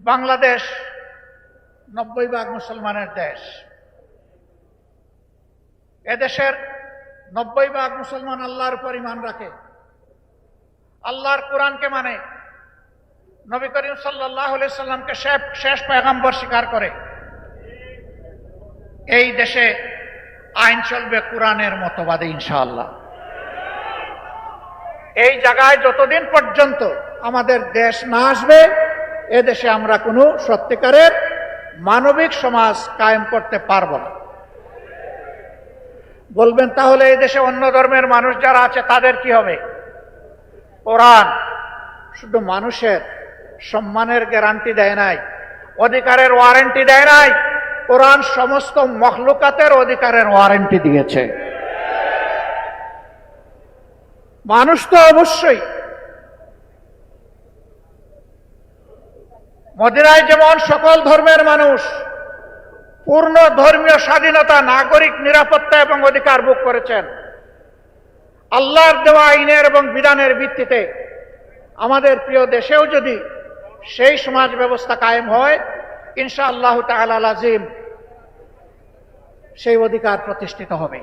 বাংলাদেশ নব্বই ভাগ মুসলমানের দেশ। এদেশের নব্বই ভাগ মুসলমান আল্লাহর উপর ইমান রাখে। আল্লাহর কোরআনকে মানে নবী করিম সাল্লাহ সাল্লামকে শেষ পেগাম্বর স্বীকার করে। এই দেশে আইন চলবে কোরআনের মতবাদে ইনশাআল্লাহ। এই জায়গায় যতদিন পর্যন্ত আমাদের দেশ না আসবে এ দেশে আমরা কোনো সত্যিকারের মানবিক সমাজ কায়েম করতে পারব না। বলবেন, তাহলে এই দেশে অন্য ধর্মের মানুষ যারা আছে, তাদের কি হবে? কোরআন শুধু মানুষের সম্মানের গ্যারান্টি দেয় নাই, অধিকারের ওয়ারেন্টি দেয় নাই, কোরআন সমস্ত মখলুকাতের অধিকারের ওয়ারেন্টি দিয়েছে। মানুষ তো অবশ্যই মদিনায় যেমন সকল ধর্মের মানুষ, পূর্ণ ধর্মীয় স্বাধীনতা, নাগরিক নিরাপত্তা এবং অধিকার ভোগ করেছেন, আল্লাহর দেওয়া আইনের এবং বিধানের ভিত্তিতে আমাদের প্রিয় দেশেও যদি সেই সমাজ ব্যবস্থা কায়েম হয় ইনশা আল্লাহ তাআলা আজিম সেই অধিকার প্রতিষ্ঠিত হবে।